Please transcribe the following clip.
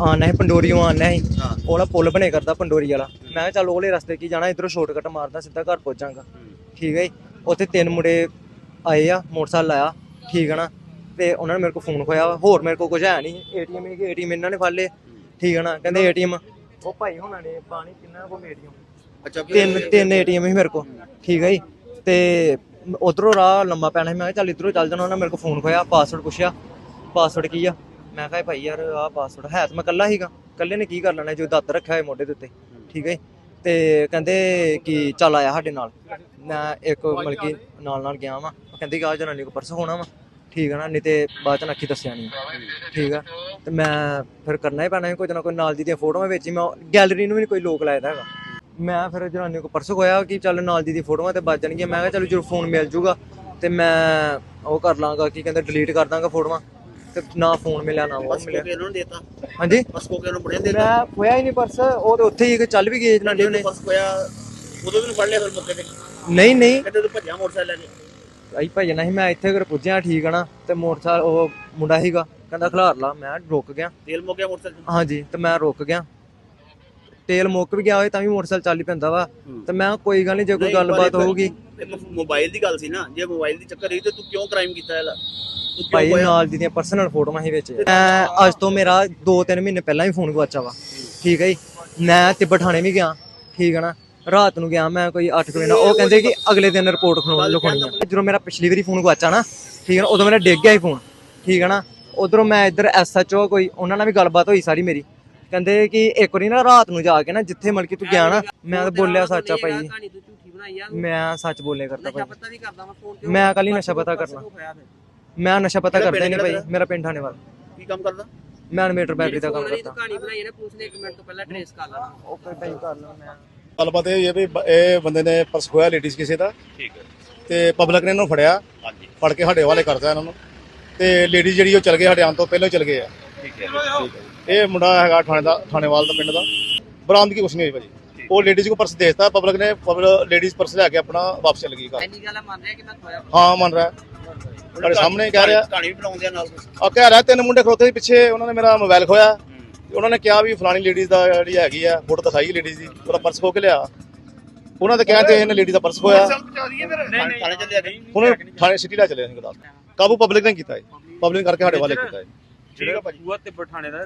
ਆਣਾ ਹੈ ਪੰਡੋਰੀਓਂ ਆਣਾ ਹੈ। ਉਹਦਾ ਪੁੱਲ ਬਣੇ ਕਰਦਾ ਪੰਡੋਰੀ ਵਾਲਾ। ਮੈਂ ਕਿਹਾ ਚੱਲ ਉਹਲੇ ਰਸਤੇ ਕੀ ਜਾਣਾ ਇਧਰੋਂ ਸ਼ਾਰਟਕਟ ਮਾਰਦਾ ਸਿੱਧਾ ਘਰ ਪਹੁੰਚਾਂਗਾ ਠੀਕ ਹੈ ਉੱਥੇ ਤਿੰਨ ਮੁੰਡੇ ਆਏ ਆ ਮੋਟਰਸਾਈਕਲ ਆਇਆ ਠੀਕ ਹੈ ਨਾ। ਤੇ ਉਹਨਾਂ ਨੇ ਮੇਰੇ ਕੋਲ ਫੋਨ ਖੋਇਆ। ਹੋਰ ਮੇਰੇ ਕੋਲ ਕੁਝ ਹੈ ਨਹੀਂ। ਏਟੀਐਮ ਹੀ ਏਟੀਐਮ ਇਹਨਾਂ ਨੇ ਫੜ ਲਏ ਠੀਕ ਹੈ ਨਾ। ਕਹਿੰਦੇ ਏਟੀਐਮ ਉਹ ਭਾਈ ਹੁਣਾਂ ਨੇ ਪਾਣੀ ਕਿੰਨਾ ਕੋ ਏਟੀਐਮ ਅੱਛਾ ਤਿੰਨ ਤਿੰਨ ਏਟੀਐਮ ਹੀ ਮੇਰੇ ਕੋਲ ਠੀਕ ਹੈ ਜੀ। ਤੇ ਉਧਰੋਂ ਰਾਹ ਲੰਮਾ ਪੈਣਾ ਸੀ ਮੈਂ ਕਿਹਾ ਚੱਲ ਇਧਰੋਂ ਚੱਲ ਜਾਣਾ ਉਹਨਾਂ ਮੇਰੇ ਕੋਲ ਫੋਨ ਖੋਇਆ ਪਾਸਵਰਡ ਪੁੱਛਿਆ। ਪਾਸਵਰਡ ਕੀ ਆ? ਮੈਂ ਕਿਹਾ ਭਾਈ ਯਾਰ ਆਹ ਪਾਸਵਰਡ ਹੈ ਤਾਂ ਮੈਂ ਇਕੱਲਾ ਹੀਗਾ ਇਕੱਲੇ ਨੇ ਕੀ ਕਰ ਲੈਣਾ ਜੋ ਦੱਤ ਰੱਖਿਆ ਹੋਇਆ ਮੋਢੇ ਦੇ ਉੱਤੇ ਠੀਕ ਹੈ ਜੀ। ਤੇ ਕਹਿੰਦੇ ਕਿ ਚੱਲ ਆਇਆ ਸਾਡੇ ਨਾਲ। ਮੈਂ ਇੱਕ ਮਤਲਬ ਕਿ ਨਾਲ ਨਾਲ ਗਿਆ ਵਾਂ। ਉਹ ਕਹਿੰਦੇ ਕਿ ਆ ਜਨਾਨੀ ਕੋ ਪਰਸ ਹੋਣਾ ਵਾ। ਠੀਕ ਹੈ ਨਾ ਨਹੀਂ ਤੇ ਬਾਅਦ ਚ ਨੱਖੀ ਦੱਸਿਆ ਨਹੀਂ ਠੀਕ ਆ? ਤੇ ਮੈਂ ਫਿਰ ਕਰਨਾ ਹੀ ਪੈਣਾ ਸੀ, ਕੋਈ ਨਾ ਕੋਈ ਨਾਲ ਦੀ ਦੀਆਂ ਫੋਟੋਆਂ ਵਿੱਚ ਹੀ। ਮੈਂ ਗੈਲਰੀ ਨੂੰ ਵੀ ਨੀ ਕੋਈ ਲੋਕ ਲਾਇਆ ਹੈਗਾ। ਮੈਂ ਫਿਰ ਜਨਾਨੀ ਕੋ ਪਰਸ ਖੋਇਆ ਕਿ ਚੱਲ ਨਾਲ ਦੀ ਦੀ ਫੋਟੋਆਂ ਤੇ ਬਚ ਜਾਣਗੀਆਂ। ਮੈਂ ਕਿਹਾ ਚਲੋ ਜਦੋਂ ਫੋਨ ਮਿਲ ਜੂਗਾ। ਤੇ ਮੈਂ ਉਹ ਕਰ ਲਾਂਗਾ ਕੀ ਕਹਿੰਦੇ ਡਿਲੀਟ ਕਰ ਦਾਂਗਾ ਫੋਟੋਆਂ। ਤੇ ਨਾ ਫੋਨ ਮਿਲਿਆ ਨਾ ਉਹ ਬਸ ਮਿਲਿਆ। ਇਹਨਾਂ ਨੂੰ ਦੇਤਾ। ਹਾਂਜੀ? ਬਸ ਕੋ ਕੇ ਇਹਨਾਂ ਨੂੰ ਬੜੇ ਦੇਤਾ। ਮੈਂ ਹੋਇਆ ਹੀ ਨਹੀਂ ਪਰਸ ਉਹ ਤੇ ਉੱਥੇ ਹੀ ਚੱਲ ਵੀ ਗਏ ਜਨਾਨੀ ਉਹਨੇ। ਬਸ ਕੋਇਆ ਉਦੋਂ ਵੀ ਨੂੰ ਫੜ ਲਿਆ ਫਿਰ ਮੌਕੇ ਤੇ। ਨਹੀਂ ਨਹੀਂ। ਕਹਿੰਦੇ ਤੂੰ ਭੱਜਿਆ ਮੋਟਰਸਾਈਕਲ ਲੈ ਕੇ। ਆਈ ਭਜਣਾ ਸੀ ਮੈਂ ਇੱਥੇ ਘਰ ਪੁੱਜਿਆ ਠੀਕ ਆ ਨਾ ਤੇ ਮੋਟਰਸਾਈਕਲ ਉਹ ਮੁੰਡਾ ਸੀਗਾ ਕਹਿੰਦਾ ਖਿਲਾਰ ਲਾ ਮੈਂ ਰੁਕ ਗਿਆ। ਤੇਲ ਮੁੱਕ ਗਿਆ ਮੋਟਰਸਾਈਕਲ। ਹਾਂਜੀ ਤੇ ਮੈਂ ਰੁਕ ਗਿਆ। ਤੇਲ ਮੁੱਕ ਵੀ ਗਿਆ ਹੋਏ ਤਾਂ ਵੀ ਮੋਟਰਸਾਈਕਲ ਚੱਲ ਹੀ ਪੈਂਦਾ ਵਾ। ਤੇ ਮੈਂ ਕੋਈ ਗੱਲ ਨਹੀਂ ਜੇ ਕੋਈ ਗੱਲਬਾਤ ਹੋਊਗੀ। ਮੋਬਾਈਲ ਦੀ ਗੱਲ ਸੀ ਨਾ ਜੇ ਮੋਬਾਈਲ ਦੀ ਚੱਕਰ ਰਹੀ ਤੇ ਤੂੰ ਕਿਉਂ ਕ੍ਰਾਈਮ ਕੀਤਾ ਕਿਉਂ ਭਾਈ ਨਾਲ ਦੀ ਦੀਆਂ ਪਰਸਨਲ ਫੋਟੋਆਂ ਸੀ ਵਿੱਚ। ਮੈਂ ਅੱਜ ਤੋਂ ਮੇਰਾ 2-3 ਮਹੀਨੇ ਪਹਿਲਾਂ ਹੀ ਫੋਨ ਗਵਾਚਾ ਵਾ। ਠੀਕ ਹੈ ਜੀ? ਮੈਂ ਤਿੱਬਤ ਥਾਣੇ ਵੀ ਗਿਆ। ਠੀਕ ਹੈ ਨਾ? ਰਾਤ ਨੂੰ ਗਿਆ ਮੈਂ ਕੋਈ 8 ਵਜੇ ਨਾਲ। ਉਹ ਕਹਿੰਦੇ ਕਿ ਅਗਲੇ ਦਿਨ ਰਿਪੋਰਟ ਲਿਖਾਉਣੀ ਆ। ਜਦੋਂ ਮੇਰਾ ਪਿਛਲੀ ਵਾਰੀ ਫੋਨ ਗਵਾਚਾ ਨਾ ਠੀਕ ਹੈ ਨਾ ਉਦੋਂ ਮੇਰਾ ਡਿੱਗ ਗਿਆ ਸੀ ਫੋਨ ਠੀਕ ਹੈ ਨਾ? ਉਧਰੋਂ ਮੈਂ ਇੱਧਰ ਐਸਐਚਓ ਕੋਈ ਉਹਨਾਂ ਨਾਲ ਵੀ ਗੱਲਬਾਤ ਹੋਈ ਸਾਰੀ ਮੇਰੀ। ਕਹਿੰਦੇ ਕਿ ਇੱਕ ਵਾਰੀ ਨਾ ਰਾਤ ਨੂੰ ਜਾ ਕੇ ਨਾ ਜਿੱਥੇ ਮਲਕੀ ਤੂੰ ਗਿਆ ਨਾ ਮੈਂ ਤਾਂ ਬੋਲਿਆ ਸੱਚਾ ਭਾਈ। ਤੂੰ ਮੈਂ ਸੱਚ ਬੋਲਿਆ ਕਰਦਾ ਭਾਈ। ਤੇ ਮੈਂ ਕੱਲ ਹੀ ਨਸ਼ਾ ਪਤਾ ਕਰਨਾ ਮੈਂ ਨਸ਼ਾ ਪਤਾ ਕਿਹੜਾ ਕਰਦਾ ਹੀ ਨਹੀਂ ਪਿੰਡ ਭਾਈ ਮੇਰਾ ਪਿੰਡ ਥਾਣੇ ਵਾਲਾ ਕੀ ਕੰਮ ਕਰਦਾ? ਮੈਂ ਅਨਮੀਟਰ ਬੈਟਰੀ ਦਾ ਕੰਮ ਕਰਦਾ। ਕਹਾਣੀ ਬਣਾਈ ਹੈ ਨਾ ਪੁਲਿਸ ਨੇ 1 ਮਿੰਟ ਤੋਂ ਪਹਿਲਾਂ ਟ੍ਰੇਸ ਕਰ ਲੈਣਾ ਓਕੇ ਭਾਈ ਕਰ ਲਵਾਂ ਮੈਂ। ਗੱਲਬਾਤ ਇਹ ਹੋਈ ਹੈ ਵੀ ਬ- ਇਹ ਬੰਦੇ ਨੇ ਪਰਸ ਖੋਇਆ ਲੇਡੀਜ਼ ਕਿਸੇ ਦਾ। ਠੀਕ ਹੈ। ਤੇ ਪਬਲਿਕ ਨੇ ਇਹਨੂੰ ਫੜਿਆ। ਹਾਂਜੀ। ਫੜ ਕੇ ਸਾਡੇ ਹਵਾਲੇ ਕਰਤਾ ਇਹਨਾਂ ਨੂੰ। ਤੇ ਲੇਡੀਜ਼ ਜਿਹੜੀ ਉਹ ਚਲ ਗਏ ਸਾਡੇ ਆਉਣ ਤੋਂ ਪਹਿਲਾਂ ਹੀ ਚਲ ਗਏ ਆ। ਠੀਕ ਹੈ ਇਹ ਮੁੰਡਾ ਹੈਗਾ ਥਾਣੇ ਦਾ ਥਾਣੇਵਾਲ ਦਾ ਪਿੰਡ ਦਾ। ਬਰਾਮਦਗੀ ਕੁਛ ਨਹੀਂ ਹੋਈ ਭਾਜੀ। ਉਹ ਲੇਡੀਜ਼ ਕੋ ਪਰਸ ਦੇਤਾ ਪਬਲਿਕ ਨੇ ਲੇਡੀਜ਼ ਪਰਸ ਲੈ ਕੇ ਆਪਣਾ ਵਾਪਸ ਚਲ ਗਈ ਘਰ। ਐਨੀ ਗੱਲ ਆ ਮੰਨ ਰਿਹਾ ਕਿ ਮੈਂ ਖੋਇਆ ਹਾਂ ਮੰਨ ਰਿਹਾ। ਤੁਹਾਡੇ ਸਾਹਮਣੇ ਹੀ ਕਹਿ ਰਿਹਾ। ਕਹਾਣੀ ਵੀ ਬਣਾਉਂਦੇ ਆ ਨਾਲ ਆ ਕਹਿ ਰਿਹਾ ਤਿੰਨ ਮੁੰਡੇ ਖਲੋਤੇ ਸੀ ਪਿੱਛੇ ਉਹਨਾਂ ਨੇ ਮੇਰਾ ਮੋਬਾਈਲ ਖੋਇਆ। ਉਹਨਾਂ ਨੇ ਕਿਹਾ ਵੀ ਫਲਾਣੀ ਲੇਡੀਜ਼ ਦਾ ਜਿਹੜੀ ਹੈਗੀ ਆ ਫੋਟੋ ਦਿਖਾਈ ਲੇਡੀਜ਼ ਦੀ ਉਹਦਾ ਪਰਸ ਖੋ ਕੇ ਲਿਆ। ਉਹਨਾਂ ਦੇ ਕਹਿਣ ਤੇ ਇਹਨੇ ਲੇਡੀ ਦਾ ਪਰਸ ਖੋਇਆ ਥਾਣੇ ਚੱਲਿਆ ਨਹੀਂ। ਹੁਣ ਥਾਣੇ ਸਿਟੀ ਲੈ ਚਲੇ ਅਸੀਂ ਗੁਰਦਾਸਪੁਰ। ਕਾਬੂ ਪਬਲਿਕ ਨੇ ਕੀਤਾ ਹੈ ਪਬਲਿਕ ਕਰਕੇ ਸਾਡੇ ਵਾਲੇ ਕੀਤਾ ਹੈ ਠੀਕ ਹੈ ਭਾਜੀ। ਬੂਆ ਤੇ ਬਠਾਣੇ ਦਾ